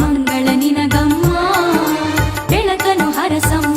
ಮಂಗಳ ನಿನಗಮ್ಮ ಬೆಳಕನು ಹರಸಮ್ಮ